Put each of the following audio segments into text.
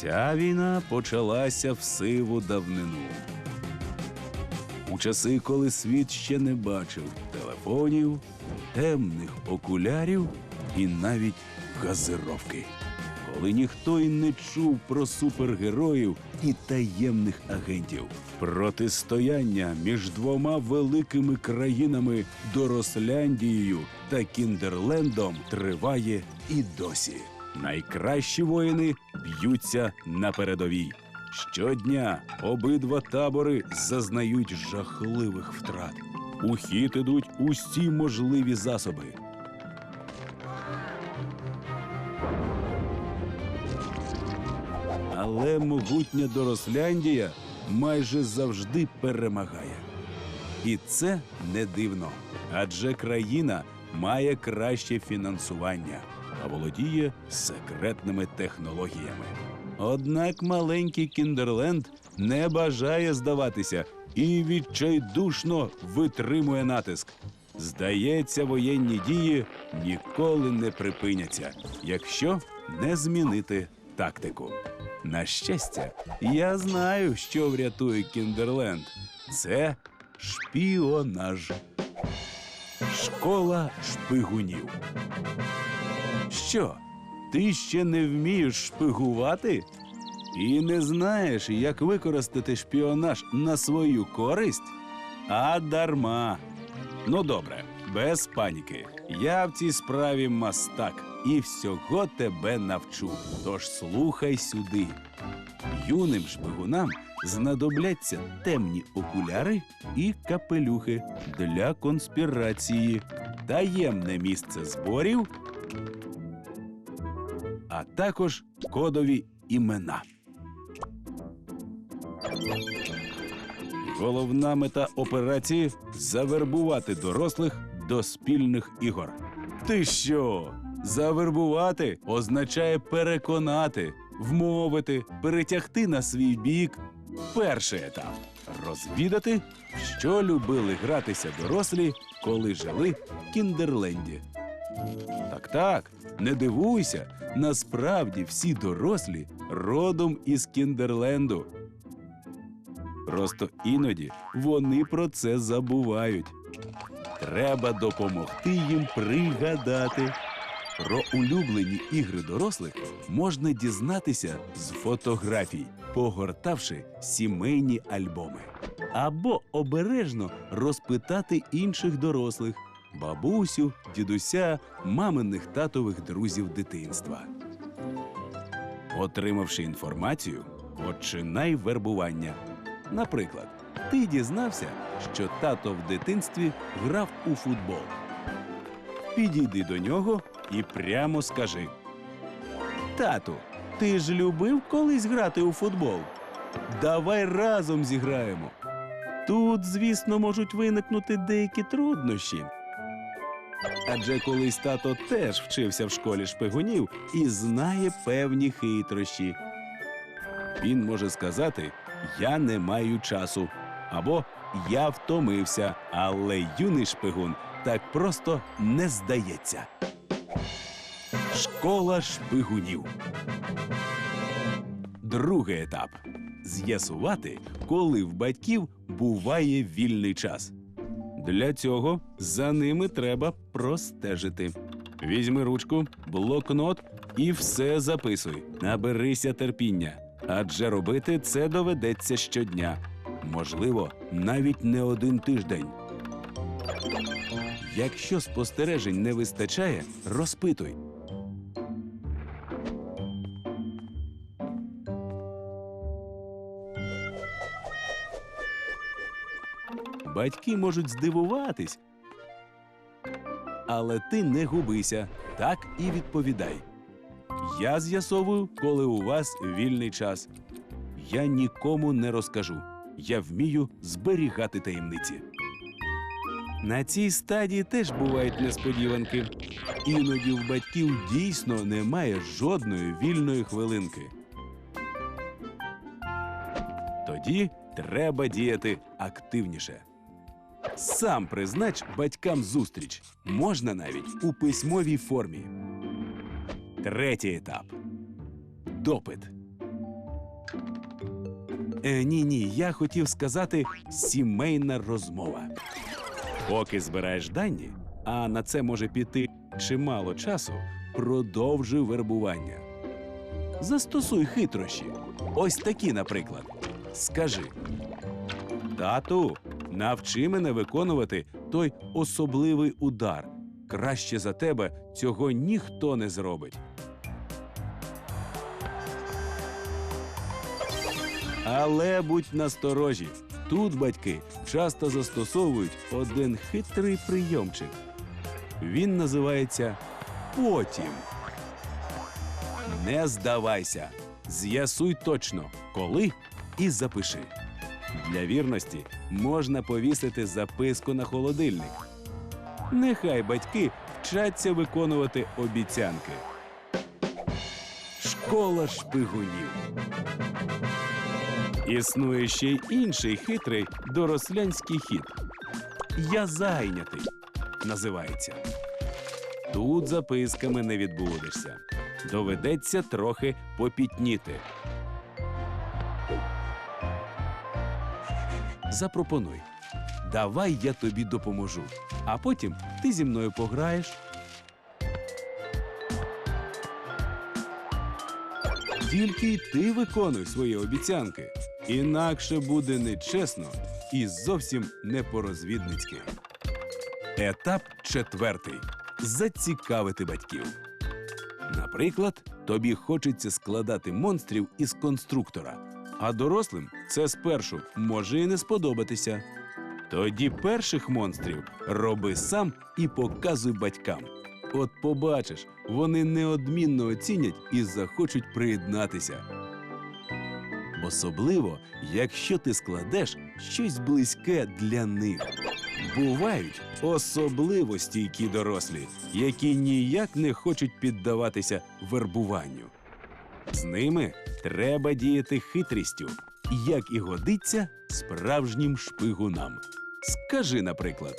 Ця війна почалася в сиву давнину. У часи, коли світ ще не бачив телефонів, темних окулярів і навіть газировки. Коли ніхто й не чув про супергероїв і таємних агентів. Протистояння між двома великими країнами Доросляндією та Кіндерлендом триває і досі. Найкращі воїни б'ються на передовій. Щодня обидва табори зазнають жахливих втрат. У хід ідуть усі можливі засоби. Але могутня Доросляндія майже завжди перемагає. І це не дивно, адже країна має краще фінансування та володіє секретними технологіями. Однак маленький Кіндерленд не бажає здаватися і відчайдушно витримує натиск. Здається, воєнні дії ніколи не припиняться, якщо не змінити тактику. На щастя, я знаю, що врятує Кіндерленд. Це шпіонаж. Школа шпигунів. Що? Ти ще не вмієш шпигувати? І не знаєш, як використати шпіонаж на свою користь? А дарма. Ну добре, без паніки. Я в цій справі мастак і всього тебе навчу. Тож слухай сюди. Юним шпигунам знадобляться темні окуляри і капелюхи для конспірації, таємне місце зборів, а також кодові імена. Головна мета операції завербувати дорослих до спільних ігор. Ти що? Завербувати означає переконати, вмовити, перетягти на свій бік. Перший етап розвідати, що любили гратися дорослі, коли жили в Кіндерленді. Так, так, не дивуйся, насправді всі дорослі родом із Кіндерленду. Просто іноді вони про це забувають. Треба допомогти їм пригадати. Про улюблені ігри дорослих можна дізнатися з фотографій, погортавши сімейні альбоми. Або обережно розпитати інших дорослих бабусю, дідуся, маминих татових друзів дитинства. Отримавши інформацію, починай вербування. Наприклад, ти дізнався, що тато в дитинстві грав у футбол. Підійди до нього і прямо скажи: Тату, ти ж любив колись грати у футбол? Давай разом зіграємо. Тут, звісно, можуть виникнути деякі труднощі. Адже колись тато теж вчився в школі шпигунів і знає певні хитрощі. Він може сказати: Я не маю часу або Я втомився, але юний шпигун так просто не здається. Школа шпигунів. Другий етап з'ясувати, коли в батьків буває вільний час. Для цього за ними треба простежити. Візьми ручку, блокнот і все записуй. Наберися терпіння, адже робити це доведеться щодня. Можливо, навіть не один тиждень. Якщо спостережень не вистачає, розпитуй. Батьки можуть здивуватись. Але ти не губися, так і відповідай. Я з'ясовую, коли у вас вільний час. Я нікому не розкажу. Я вмію зберігати таємниці. На цій стадії теж бувають несподіванки. Іноді в батьків дійсно немає жодної вільної хвилинки. Тоді треба діяти активніше. Сам признач батькам зустріч можна навіть у письмовій формі. Третій етап допит. Е, ні, ні, я хотів сказати сімейна розмова. Поки збираєш дані, а на це може піти чимало часу, продовжуй вербування. Застосуй хитрощі. Ось такі, наприклад. Скажи: Тату, навчи мене виконувати той особливий удар. Краще за тебе цього ніхто не зробить. Але будь насторожі. Тут батьки часто застосовують один хитрий прийомчик. Він називається потім. Не здавайся. З'ясуй точно, коли і запиши. Для вірності можна повісити записку на холодильник. Нехай батьки вчаться виконувати обіцянки. Школа шпигунів. Існує ще й інший хитрий дорослянський хід. Я зайнятий називається. Тут записками не відбудешся. Доведеться трохи попітніти. Запропонуй. Давай я тобі допоможу, а потім ти зі мною пограєш. Тільки й ти виконуй свої обіцянки. Інакше буде нечесно і зовсім не по-розвідницьки. Етап четвертий. Зацікавити батьків. Наприклад, тобі хочеться складати монстрів із конструктора, а дорослим це спершу може і не сподобатися. Тоді перших монстрів роби сам і показуй батькам. От побачиш, вони неодмінно оцінять і захочуть приєднатися. Особливо, якщо ти складеш щось близьке для них. Бувають особливо стійкі дорослі, які ніяк не хочуть піддаватися вербуванню. З ними треба діяти хитрістю, як і годиться справжнім шпигунам. Скажи, наприклад,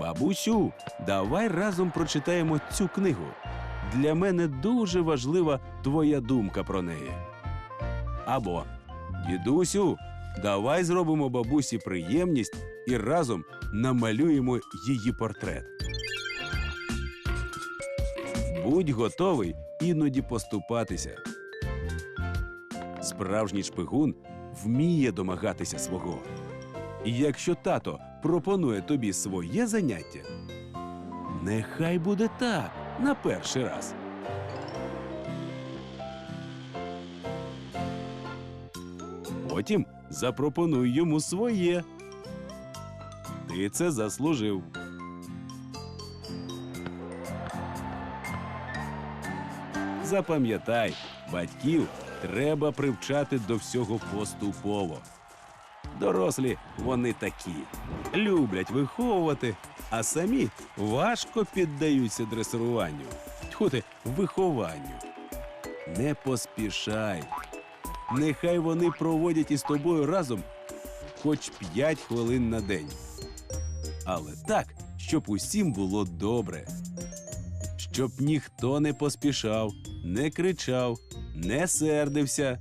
бабусю, давай разом прочитаємо цю книгу. Для мене дуже важлива твоя думка про неї. Або дідусю, давай зробимо бабусі приємність і разом намалюємо її портрет. Будь готовий іноді поступатися. Справжній шпигун вміє домагатися свого. І якщо тато пропонує тобі своє заняття, нехай буде так на перший раз. Потім запропонуй йому своє. Ти це заслужив. Запам'ятай, батьків треба привчати до всього поступово. Дорослі вони такі, люблять виховувати, а самі важко піддаються дресируванню, Тьху ти, вихованню. Не поспішай. Нехай вони проводять із тобою разом хоч п'ять хвилин на день. Але так, щоб усім було добре. Щоб ніхто не поспішав, не кричав, не сердився.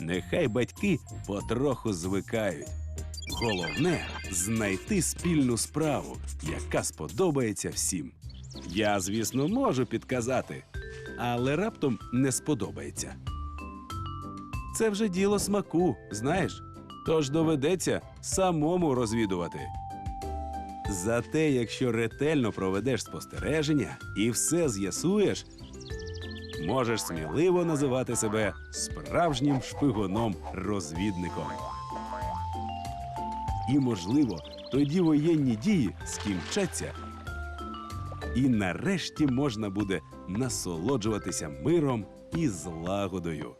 Нехай батьки потроху звикають. Головне знайти спільну справу, яка сподобається всім. Я, звісно, можу підказати, але раптом не сподобається. Це вже діло смаку, знаєш. Тож доведеться самому розвідувати. Зате, якщо ретельно проведеш спостереження і все з'ясуєш, можеш сміливо називати себе справжнім шпигуном-розвідником. І, можливо, тоді воєнні дії скінчаться, і нарешті можна буде насолоджуватися миром і злагодою.